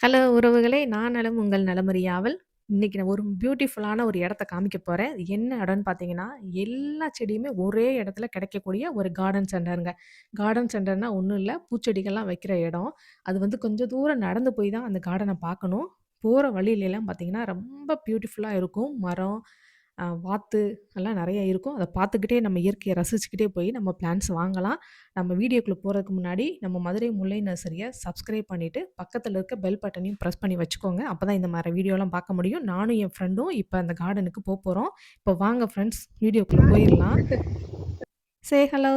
Hello உறவுகளே! நான் நலம் உங்கள் நலமறியாவல். இன்னைக்கு நான் ஒரு பியூட்டிஃபுல்லான ஒரு இடத்த காமிக்க போகிறேன் என்ன இடம்னு பார்த்தீங்கன்னா, எல்லா செடியுமே ஒரே இடத்துல கிடைக்கக்கூடிய ஒரு கார்டன் சென்டருங்க. கார்டன் சென்டர்னா ஒன்றும் இல்லை பூச்செடிகள்லாம் வைக்கிற இடம். அது வந்து கொஞ்சம் தூரம் நடந்து போய் தான் அந்த கார்டனை பார்க்கணும். போகிற வழியிலலாம் பார்த்தீங்கன்னா, ரொம்ப பியூட்டிஃபுல்லாக இருக்கும். மரம், அ வாத்து எல்லாம் நெறைய இருக்கும். அத பார்த்துக்கிட்டே நம்ம இயற்கைய ரசிச்சுக்கிட்டே போய் நம்ம பிளான்ட்ஸ் வாங்கலாம். நம்ம வீடியோக்குள்ள போறதுக்கு முன்னாடி நம்ம மதுரை முல்லை நர்சரிய சப்ஸ்கிரைப் பண்ணிட்டு, பக்கத்துல இருக்க பெல் பட்டனையும் பிரஸ் பண்ணி வச்சுக்கோங்க. அப்பதான் இந்த மாரி வீடியோலாம் பார்க்க முடியும். நானும் என் ஃப்ரெண்டும் இப்ப அந்த கார்டனுக்கு போப்போறோம். இப்ப வாங்க ஃப்ரெண்ட்ஸ் வீடியோக்குள்ள போயிரலாம். சே ஹலோ!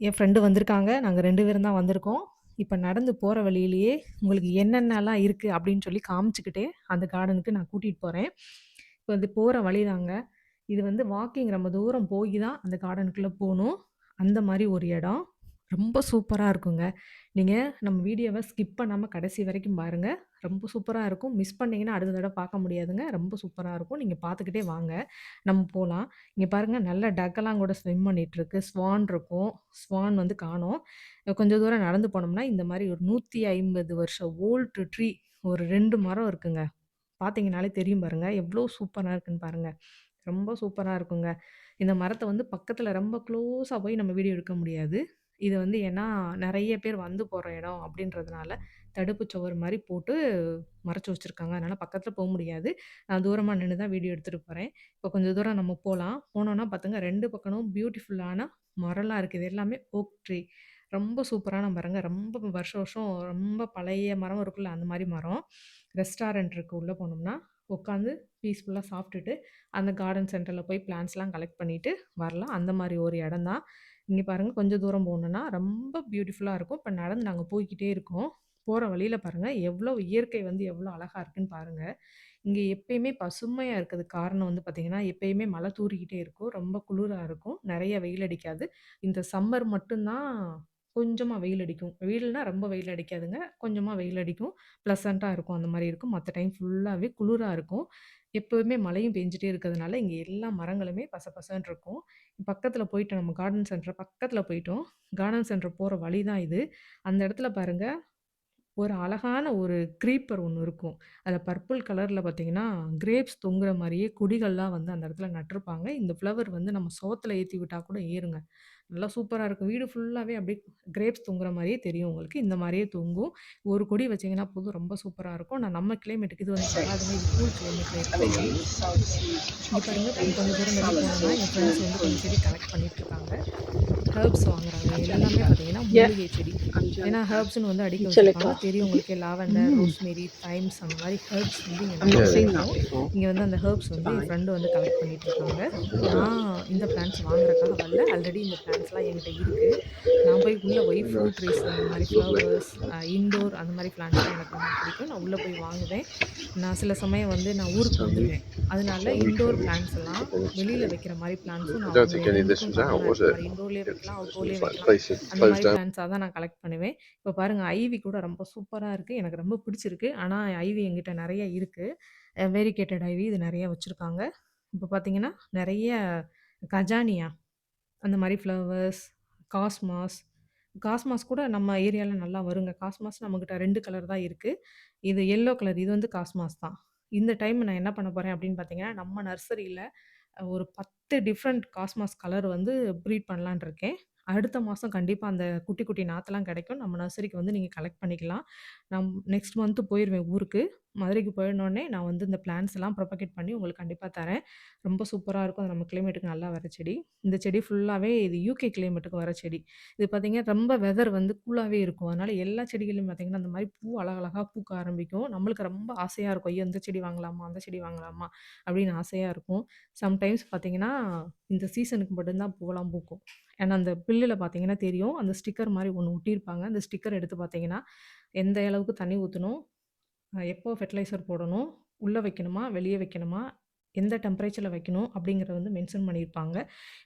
என் ஃப்ரெண்டு வந்திருக்காங்க. நாங்க 2 பேரும் தான் வந்திருக்கோம். இப்ப நடந்து போற வழியிலேயே உங்களுக்கு என்னென்னலாம் இருக்கு அப்படின்னு சொல்லி காமிச்சுக்கிட்டே, அந்த கார்டனுக்கு நான் கூட்டிட்டு போறேன். வந்து போகிற வழி வழிதாங்க. இது வந்து வாக்கிங் ரொம்ப தூரம் போய் தான் அந்த கார்டனுக்குள்ளே போகணும் அந்த மாதிரி ஒரு இடம். ரொம்ப சூப்பராக இருக்குங்க. நீங்கள் நம்ம வீடியோவை ஸ்கிப் பண்ணாமல் கடைசி வரைக்கும் பாருங்கள் ரொம்ப சூப்பராக இருக்கும். மிஸ் பண்ணிங்கன்னா அடுத்த தடவை பார்க்க முடியாதுங்க. ரொம்ப சூப்பராக இருக்கும். நீங்கள் பார்த்துக்கிட்டே வாங்க. நம்ம போகலாம் இங்கே பாருங்கள் நல்ல டக்கெல்லாம் கூட ஸ்விம் பண்ணிகிட்ருக்கு ஸ்வான் இருக்கும். ஸ்வான் வந்து காணும் கொஞ்சம் தூரம் நடந்து போனோம்னா, இந்த மாதிரி ஒரு 150 வருஷம் ஓல்டு ட்ரீ ஒரு ரெண்டு மரம் இருக்குங்க. பார்த்தீங்கனாலே தெரியும் பாருங்க. எவ்வளோ சூப்பராக இருக்குன்னு பாருங்க. ரொம்ப சூப்பராக இருக்குங்க. இந்த மரத்தை வந்து பக்கத்தில் ரொம்ப க்ளோஸாக போய் நம்ம வீடியோ எடுக்க முடியாது. இது வந்து ஏன்னா, நிறைய பேர் வந்து போகிற இடம் அப்படின்றதுனால, தடுப்பு சுவர் மாதிரி போட்டு மறைச்சி வச்சிருக்காங்க. அதனால் பக்கத்தில் போக முடியாது. நான் தூரமாக நின்று தான் வீடியோ எடுத்துகிட்டு போகிறேன் இப்போ கொஞ்சம் தூரம் நம்ம போகலாம் போனோன்னா பார்த்துங்க ரெண்டு பக்கமும் பியூட்டிஃபுல்லான மரம்லாம் இருக்குது எல்லாமே ஓக் ட்ரீ. ரொம்ப சூப்பரான மரங்க. ரொம்ப வருஷம் வருஷம் ரொம்ப பழைய மரம் இருக்குல்ல, அந்த மாதிரி மரம். ரெஸ்டாரண்ட் உள்ளே போனோம்னா. உட்காந்து பீஸ்ஃபுல்லாக சாப்பிட்டுட்டு அந்த கார்டன் சென்டரில் போய் பிளான்ஸ்லாம் கலெக்ட் பண்ணிட்டு வரலாம். அந்த மாதிரி ஒரு இடம் தான். இங்கே பாருங்கள் கொஞ்சம் தூரம் போகணுன்னா ரொம்ப பியூட்டிஃபுல்லாக இருக்கும். இப்போ நடந்து நாங்கள் போய்கிட்டே இருக்கோம். போகிற வழியில் பாருங்கள் எவ்வளோ இயற்கை வந்து எவ்வளோ அழகாக இருக்குன்னு பாருங்கள் இங்கே எப்பயுமே பசுமையாக இருக்கிறதுக்கு காரணம் வந்து பார்த்திங்கன்னா எப்பயுமே மழை தூறிக்கிட்டே இருக்கும். ரொம்ப குளிராக இருக்கும். நிறைய வெயில் அடிக்காது. இந்த சம்மர் மட்டும்தான் கொஞ்சமாக வெயில் அடிக்கும். வெயில்னா ரொம்ப வெயில் அடிக்காதுங்க. கொஞ்சமாக வெயில் அடிக்கும். ப்ளசண்ட்டாக இருக்கும். அந்த மாதிரி இருக்கும். மற்ற டைம் ஃபுல்லாகவே குளிராக இருக்கும். எப்போவுமே மழையும் பெஞ்சிட்டே இருக்கிறதுனால, இங்கே எல்லா மரங்களுமே பச பசன்னு இருக்கும். பக்கத்தில் போயிட்டோம். நம்ம கார்டன் சென்டர் பக்கத்தில் போயிட்டோம். கார்டன் சென்டர் போகிற வழி தான் இது. அந்த இடத்துல பாருங்க, ஒரு அழகான ஒரு க்ரீப்பர் ஒன்று இருக்கும். அதில் பர்பிள் கலரில் பார்த்தீங்கன்னா, கிரேப்ஸ் தொங்குற மாதிரியே கொடிகள்லாம் வந்து அந்த இடத்துல நட்டிருப்பாங்க இந்த ஃப்ளவர் வந்து நம்ம சோத்தில் ஏற்றி விட்டால் கூட ஏறுங்க. நல்லா சூப்பரா இருக்கும். வீடு ஃபுல்லாவே அப்படியே கிரேப்ஸ் தொங்குற மாரியே தெரியும் உங்களுக்கு. இந்த மாரியே தொங்கும். ஒரு கொடி வச்சீங்கன்னா போதும் ரொம்ப சூப்பரா இருக்கும். ஆனா நம்ம கிளைமேட்டுக்கு இது வந்து வராதுங்க. இது கூல் கிளைமேட்ல இருக்க செடி. இங்க பாருங்க கொஞ்சம் தூரம் தள்ளி போனோம்னா, என் ஃப்ரெண்ட்ஸ் வந்து கொஞ்சம் செடி கலெக்ட் பண்ணிட்டு இருக்காங்க. ஹெர்ப்ஸ் வாங்குறாங்க. எல்லாமே பார்த்தீங்கன்னா, மூலிகை செடி. ஏன்னா ஹெர்ப்ஸ்ன்னு வந்து அடிக்க வச்சிருப்பாங்க. தெரியும் உங்களுக்கே லாவெண்டர், ரோஸ்மேரி, தைம்ஸ் அந்த மாரி ஹெர்ப்ஸ் வந்து இங்க வந்து அந்த ஹெர்ப்ஸ் வந்து என் ஃப்ரெண்டு வந்து கலெக்ட் பண்ணிட்டு இருக்காங்க. நான் இந்த பிளான்ட்ஸ் வாங்குறதுக்காக வரல. ஆல்ரெடி இந்த பிளான்ட்ஸ்லாம் என்கிட்ட இருக்கு. நான் போய் உள்ள போய் ஃப்ரூட் ட்ரீஸ் அந்த மாரி ஃப்ளவர்ஸ், இன்டோர் அந்த மாரி பிளான்ட்ஸ்லாம் எனக்கு ரொம்ப பிடிக்கும். நான் உள்ள போய் வாங்குவேன். நான் சில சமயம் வந்து நான் ஊருக்கு வந்துருவேன். அதனால இன்டோர் பிளான்ட்ஸ் எல்லாம் வெளியில வைக்கிற மாரி பிளான்ட்ஸும் I நான் don't think வாங்குவேன். any of this 2க்கும் was out, காமனா was இருக்க it? மாரி இன்டோர்லயே வைக்கலாம், அவுட்டோர்லயே வைக்கலாம். அந்த down. பிளான்ட்ஸா தான் நான் கலெக்ட் பண்ணுவேன். இப்ப பாருங்க ஐவி கூட ரொம்ப சூப்பரா இருக்கு. எனக்கு ரொம்ப பிடிச்சிருக்கு. ஆனா ஐவி என்கிட்ட நெறைய இருக்கு. அ வேரிகேட்டட் ஐவி இது நெறைய வச்சிருக்காங்க. இப்ப பார்த்தீங்கன்னா, நெறைய கஜானியா அந்த மாதிரி ஃப்ளவர்ஸ், காஸ்மாஸ். காஸ்மாஸ் கூட நம்ம ஏரியால நல்லா வருங்க. காஸ்மாஸ் நம்மகிட்ட 2 கலர் தான் இருக்கு. இது எல்லோ கலர். இது வந்து காஸ்மாஸ் தான். இந்த டைம் நான் என்ன பண்ண போறேன் அப்படின்னு பார்த்தீங்கன்னா, நம்ம நர்சரியில ஒரு 10 டிஃப்ரெண்ட் காஸ்மாஸ் கலர் வந்து ப்ரீட் பண்ணலான்னு இருக்கேன். அடுத்த மாசம் கண்டிப்பா அந்த குட்டி, குட்டி நாத்தெல்லாம் கிடைக்கும். நம்ம நர்சரிக்கு வந்து நீங்க கலெக்ட் பண்ணிக்கலாம். நான் நெக்ஸ்ட் மந்த் போயிருவேன் ஊருக்கு. மதுரைக்கு போயிடணுன்னே நான் வந்து இந்த பிளான்ஸ் எல்லாம் ப்ரொபகேட் பண்ணி உங்களுக்கு கண்டிப்பாக தரேன். ரொம்ப சூப்பராக இருக்கும். அது நம்ம கிளைமேட்டுக்கு நல்லா வர செடி. இந்த செடி ஃபுல்லாகவே இது யுகே கிளைமேட்டுக்கு வர செடி. இது பார்த்தீங்கன்னா, ரொம்ப வெதர் வந்து கூலாகவே இருக்கும். அதனால் எல்லா செடிகளையும் பார்த்தீங்கன்னா, அந்த மாதிரி பூ அழகழகாக பூக்க ஆரம்பிக்கும். நம்மளுக்கு ரொம்ப ஆசையாக இருக்கும். ஐயோ! இந்த செடி வாங்கலாமா? அந்த செடி வாங்கலாமா? அப்படின்னு ஆசையாக இருக்கும். சம்டைம்ஸ் பார்த்தீங்கன்னா, இந்த சீசனுக்கு மட்டும்தான் பூவெல்லாம் பூக்கும். ஏன்னா, அந்த பில்லில் பார்த்தீங்கன்னா தெரியும். அந்த ஸ்டிக்கர் மாதிரி ஒன்று ஒட்டியிருப்பாங்க. அந்த ஸ்டிக்கர் எடுத்து பார்த்தீங்கன்னா, எந்த அளவுக்கு தண்ணி ஊற்றணும் எப்போ ஃபெர்டிலைசர் போடணும், உள்ளே வைக்கணுமா? வெளியே வைக்கணுமா? எந்த டெம்பரேச்சரில் வைக்கணும்? அப்படிங்கிறத வந்து மென்ஷன் பண்ணியிருப்பாங்க.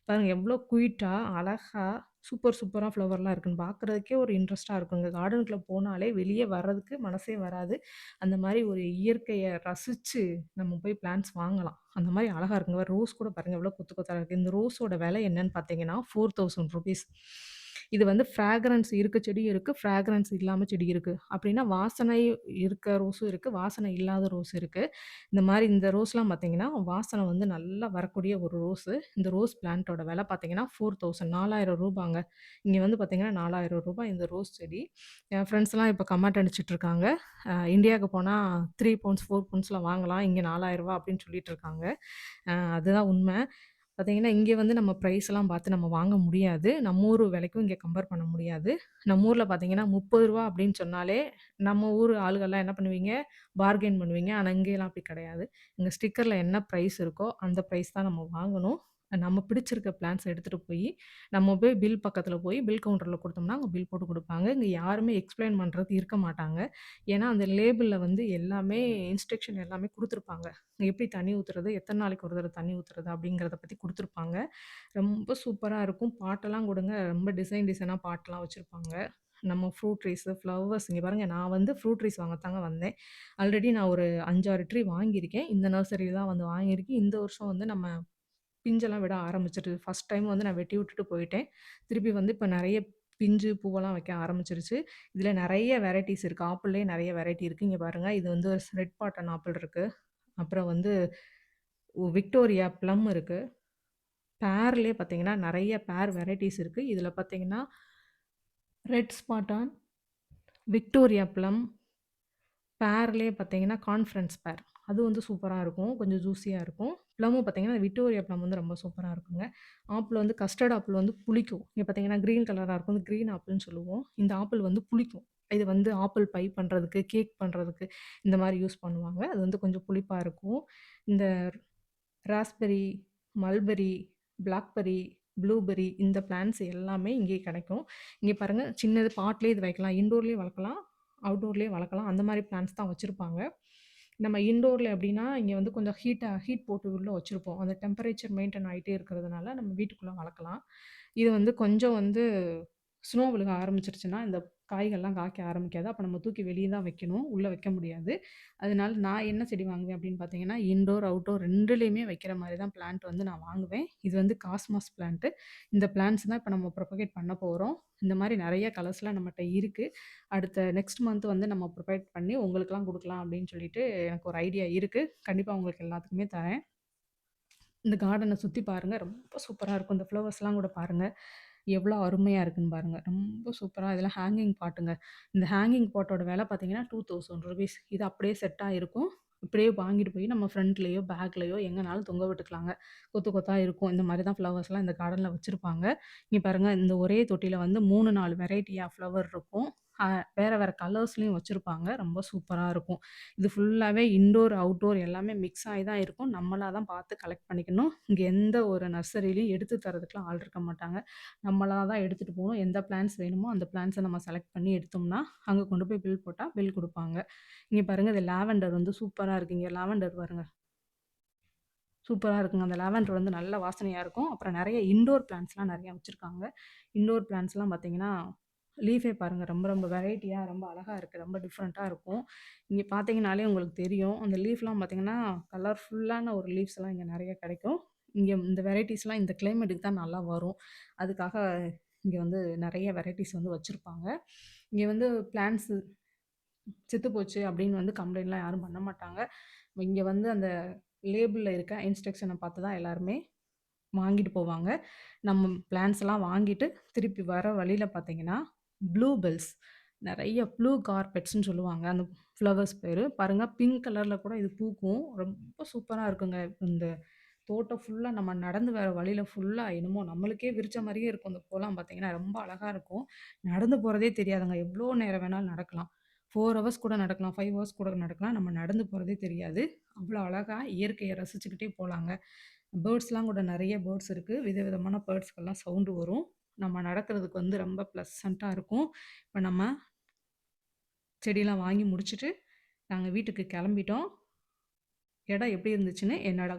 பாருங்கள் எவ்வளோ குயிட்டாக அழகாக சூப்பர் சூப்பராக ஃப்ளவர்லாம் இருக்குன்னு பார்க்குறதுக்கே ஒரு இன்ட்ரெஸ்ட்டாக இருக்குங்க. கார்டனுக்குள்ளே போனாலே வெளியே வர்றதுக்கு மனசே வராது. அந்த மாதிரி ஒரு இயற்கையை ரசித்து நம்ம போய் பிளான்ஸ் வாங்கலாம். அந்த மாதிரி அழகாக இருக்குங்க. ரோஸ் கூட பாருங்க எவ்வளோ கொத்து கொத்தாக இருக்குது இந்த ரோஸோட விலை என்னன்னு பார்த்தீங்கன்னா, ₹4000 இது வந்து ஃப்ராக்ரன்ஸ் இருக்க செடியும் இருக்குது ஃப்ராக்ரன்ஸ் இல்லாமல் செடி இருக்குது அப்படின்னா வாசனை இருக்க ரோஸும் இருக்குது வாசனை இல்லாத ரோஸ் இருக்குது இந்த மாதிரி இந்த ரோஸ்லாம் பார்த்தீங்கன்னா, வாசனை வந்து நல்லா வரக்கூடிய ஒரு ரோஸு. இந்த ரோஸ் பிளான்ட்டோட விலை பார்த்தீங்கன்னா, ஃபோர் தௌசண்ட் நாலாயிரம் ரூபாங்க இங்கே வந்து பார்த்தீங்கன்னா, நாலாயிரம் ரூபாய் இந்த ரோஸ் செடி. என் ஃப்ரெண்ட்ஸ்லாம் இப்போ கமெண்ட் அடிச்சிட்டு இருக்காங்க இந்தியாவுக்கு போனால் த்ரீ பவுண்ட்ஸ், ஃபோர் பவுண்ட்ஸ்லாம் வாங்கலாம். இங்கே நாலாயிரரூபா அப்படின்னு சொல்லிட்டு இருக்காங்க. அதுதான் உண்மை பார்த்தீங்கன்னா, இங்கே வந்து நம்ம ப்ரைஸ்லாம் பார்த்து நம்ம வாங்க முடியாது. நம்ம ஊர் விலைக்கும் இங்கே கம்பேர் பண்ண முடியாது. நம்ம ஊரில் பார்த்தீங்கன்னா, முப்பது ரூபா அப்படின்னு சொன்னாலே, நம்ம ஊர் ஆளுகள்லாம் என்ன பண்ணுவீங்க? பார்கெயின் பண்ணுவீங்க. ஆனால் இங்கேலாம் அப்படி கிடையாது. இங்கே ஸ்டிக்கரில் என்ன ப்ரைஸ் இருக்கோ, அந்த ப்ரைஸ் தான் நம்ம வாங்கணும். நம்ம பிடிச்சிருக்க பிளான்ட்ஸ எடுத்துகிட்டு போய் நம்ம போய் பில் பக்கத்தில் போய் பில் கவுண்டரில் கொடுத்தோம்னா அங்கே பில் போட்டு கொடுப்பாங்க இங்கே யாருமே எக்ஸ்ப்ளைன் பண்ணுறது இருக்க மாட்டாங்க. ஏன்னா, அந்த லேபிளில் வந்து எல்லாமே இன்ஸ்ட்ரக்ஷன் எல்லாமே கொடுத்துருப்பாங்க எப்படி தண்ணி ஊற்றுறது எத்தனை நாளைக்கு ஒரு தடவை தண்ணி ஊற்றுறது அப்படிங்கிறத பற்றி கொடுத்துருப்பாங்க ரொம்ப சூப்பராக இருக்கும். பாட்டெல்லாம் கொடுங்க ரொம்ப டிசைன் டிசைனாக பாட்டெல்லாம் வச்சுருப்பாங்க நம்ம ஃப்ரூட் ட்ரீஸு, ஃப்ளவர்ஸ் இங்கே பாருங்கள் நான் வந்து ஃப்ரூட் ட்ரீஸ் வாங்கத்தாங்க வந்தேன். ஆல்ரெடி நான் ஒரு 5, 6 ட்ரீ வாங்கியிருக்கேன். இந்த நர்சரியில் தான் வந்து வாங்கியிருக்கேன். இந்த வருஷம் வந்து நம்ம பிஞ்செல்லாம் விட ஆரம்பிச்சிருச்சு ஃபர்ஸ்ட் டைம் வந்து நான் வெட்டி விட்டுட்டு போயிட்டேன். திருப்பி வந்து இப்போ நிறைய பிஞ்சு, பூவெல்லாம் வைக்க ஆரம்பிச்சிருச்சு இதில் நிறைய வெரைட்டிஸ் இருக்குது ஆப்பிள்லேயே நிறைய வெரைட்டி இருக்குது இங்கே பாருங்கள் இது வந்து ரெட் பாட்டன் ஆப்பிள் இருக்குது அப்புறம் வந்து விக்டோரியா ப்ளம் இருக்குது பேர்லேயே பார்த்தீங்கன்னா, நிறைய பேர் வெரைட்டிஸ் இருக்குது இதில் பார்த்தீங்கன்னா ரெட் ஸ்பாட்டான், விக்டோரியா ப்ளம், பேர்லேயே பார்த்தீங்கன்னா, கான்ஃபரன்ஸ் பேர். அது வந்து சூப்பராக இருக்கும். கொஞ்சம் ஜூஸியாக இருக்கும். ப்ளம்மும் பார்த்தீங்கன்னா, விக்டோரியா ப்ளம் வந்து ரொம்ப சூப்பராக இருக்குங்க. ஆப்பிள் வந்து கஸ்டர்ட் ஆப்பிள் வந்து புளிக்கும். இங்கே பார்த்தீங்கன்னா, கிரீன் கலராக இருக்கும். வந்து க்ரீன் ஆப்பிள்னு சொல்லுவோம். இந்த ஆப்பிள் வந்து புளிக்கும். இது வந்து ஆப்பிள் பை பண்ணுறதுக்கு கேக் பண்ணுறதுக்கு இந்த மாதிரி யூஸ் பண்ணுவாங்க. அது வந்து கொஞ்சம் புளிப்பாக இருக்கும். இந்த ராஸ்பெர்ரி, மல்பெர்ரி, பிளாக்பெரி ப்ளூபெரி இந்த பிளான்ஸ் எல்லாமே இங்கே கிடைக்கும். இங்கே பாருங்க சின்னது பாட்லேயே இது வைக்கலாம். இன்டோர்லயே வளர்க்கலாம். அவுட்டோர்லேயே வளர்க்கலாம். அந்த மாதிரி பிளான்ஸ் தான் வச்சுருப்பாங்க நம்ம இண்டோரில் அப்படின்னா இங்கே வந்து கொஞ்சம் ஹீட்டாக ஹீட் போட்டு உள்ளே வச்சுருப்போம் அந்த டெம்பரேச்சர் மெயின்டைன் ஆகிட்டே இருக்கிறதுனால, நம்ம வீட்டுக்குள்ளே வளர்க்கலாம். இது வந்து கொஞ்சம் வந்து ஸ்னோ விழுக ஆரம்பிச்சிருச்சுன்னா இந்த காய்கள்லாம் காய்க்க ஆரம்பிக்காது. அப்போ நம்ம தூக்கி வெளியே தான் வைக்கணும். உள்ளே வைக்க முடியாது. அதனால நான் என்ன செடி வாங்குவேன் அப்படின்னு பார்த்தீங்கன்னா, இன்டோர், அவுட்டோர் ரெண்டுலேயுமே வைக்கிற மாதிரி தான் பிளான்ட் வந்து நான் வாங்குவேன். இது வந்து காஸ்மாஸ் பிளான்ட்டு. இந்த பிளான்ட்ஸ் தான் இப்போ நம்ம ப்ரொபகேட் பண்ண போகிறோம் இந்த மாதிரி நிறைய கலர்ஸ்லாம் நம்மகிட்ட இருக்குது அடுத்த நெக்ஸ்ட் மந்த் வந்து நம்ம ப்ரொபேட் பண்ணி உங்களுக்கெல்லாம் கொடுக்கலாம் அப்படின்னு சொல்லிட்டு எனக்கு ஒரு ஐடியா இருக்குது கண்டிப்பாக உங்களுக்கு எல்லாத்துக்குமே தரேன். இந்த கார்டனை சுற்றி பாருங்கள் ரொம்ப சூப்பராக இருக்கும். இந்த ஃப்ளவர்ஸ்லாம் கூட பாருங்கள் எவ்வளோ அருமையாக இருக்குன்னு பாருங்கள் ரொம்ப சூப்பராக இதெல்லாம் ஹேங்கிங் பாட்டுங்க. இந்த ஹேங்கிங் பாட்டோட விலை பார்த்தீங்கன்னா, டூ தௌசண்ட் ருபீஸ் இது அப்படியே செட்டாக இருக்கும். இப்படியே வாங்கிட்டு போய் நம்ம ஃப்ரண்ட்லேயோ பேக்லேயோ எங்கேனாலும் தொங்க விட்டுக்கலாங்க. கொத்து கொத்தாக இருக்கும். இந்த மாதிரி தான் ஃப்ளவர்ஸ்லாம் இந்த கார்டனில் வச்சுருப்பாங்க இங்கே பாருங்கள் இந்த ஒரே தொட்டியில் வந்து மூணு நாலு வெரைட்டியாக ஃப்ளவர் இருக்கும். வேறு வேறு கலர்ஸ்லேயும் வச்சுருப்பாங்க ரொம்ப சூப்பராக இருக்கும். இது ஃபுல்லாகவே இன்டோர், அவுட்டோர் எல்லாமே மிக்ஸ் ஆகி தான் இருக்கும். நம்மளா தான் பார்த்து கலெக்ட் பண்ணிக்கணும். இங்கே எந்த ஒரு நர்சரிலையும் எடுத்து தரதுக்குலாம் ஆள் இருக்க மாட்டாங்க. நம்மளா தான் எடுத்துகிட்டு போகணும் எந்த பிளான்ஸ் வேணுமோ அந்த பிளான்ஸை நம்ம செலக்ட் பண்ணி எடுத்தோம்னா, அங்கே கொண்டு போய் பில் போட்டால் பில் கொடுப்பாங்க இங்கே பாருங்க இது லாவெண்டர் வந்து சூப்பராக இருக்குது இங்கே லாவெண்டர் பாருங்கள் சூப்பராக இருக்குங்க. அந்த லாவெண்டர் வந்து நல்ல வாசனையாக இருக்கும். அப்புறம் நிறைய இன்டோர் பிளான்ஸ்லாம் நிறையா வச்சிருக்காங்க. இன்டோர் பிளான்ஸ்லாம் பார்த்தீங்கன்னா, லீஃபே பாருங்கள் ரொம்ப ரொம்ப வெரைட்டியாக ரொம்ப அழகாக இருக்குது ரொம்ப டிஃப்ரெண்ட்டாக இருக்கும். இங்கே பார்த்தீங்கனாலே உங்களுக்கு தெரியும். அந்த லீஃப்லாம் பார்த்தீங்கன்னா, கலர்ஃபுல்லான ஒரு லீவ்ஸ்லாம் இங்கே நிறைய கிடைக்கும். இங்கே இந்த வெரைட்டிஸ்லாம் இந்த கிளைமேட்டுக்கு தான் நல்லா வரும். அதுக்காக இங்கே வந்து நிறைய வெரைட்டிஸ் வந்து வச்சுருப்பாங்க இங்கே வந்து பிளான்ஸு செத்து போச்சு அப்படின்னு வந்து கம்ப்ளைண்ட்லாம் யாரும் பண்ண மாட்டாங்க. இங்கே வந்து அந்த லேபிளில் இருக்க இன்ஸ்ட்ரக்ஷனை பார்த்து தான் எல்லாருமே வாங்கிட்டு போவாங்க. நம்ம பிளான்ட்ஸ்லாம் வாங்கிட்டு திருப்பி வர வழியில் பார்த்தீங்கன்னா, ப்ளூ பெல்ஸ் நிறைய ப்ளூ கார்பெட்ஸ்ன்னு சொல்லுவாங்க. அந்த ஃப்ளவர்ஸ் பேர் பாருங்கள் பிங்க் கலரில் கூட இது பூக்கும். ரொம்ப சூப்பராக இருக்குங்க. இந்த தோட்டம் ஃபுல்லாக நம்ம நடந்து வர வழியில் ஃபுல்லாக என்னமோ நம்மளுக்கே விரிச்ச மாதிரியே இருக்கும். இந்த பூலாம் பார்த்தீங்கன்னா, ரொம்ப அழகாக இருக்கும். நடந்து போகிறதே தெரியாதுங்க. எவ்வளோ நேரம் வேணாலும் நடக்கலாம். ஃபோர் ஹவர்ஸ் கூட நடக்கலாம். ஃபைவ் ஹவர்ஸ் கூட நடக்கலாம். நம்ம நடந்து போகிறதே தெரியாது. அவ்வளோ அழகாக இயற்கையை ரசிச்சுக்கிட்டே போகலாங்க பேர்ட்ஸ்லாம் கூட நிறைய பேர்ட்ஸ் இருக்குது விதவிதமான பேர்ட்ஸ்கெல்லாம் சவுண்டு வரும். நம்ம நடக்கிறதுக்கு வந்து ரொம்ப ப்ளசண்ட்டாக இருக்கும். இப்போ நம்ம செடியெலாம் வாங்கி முடிச்சுட்டு, நாங்கள் வீட்டுக்கு கிளம்பிட்டோம் இடம் எப்படி இருந்துச்சுன்னு என்னோட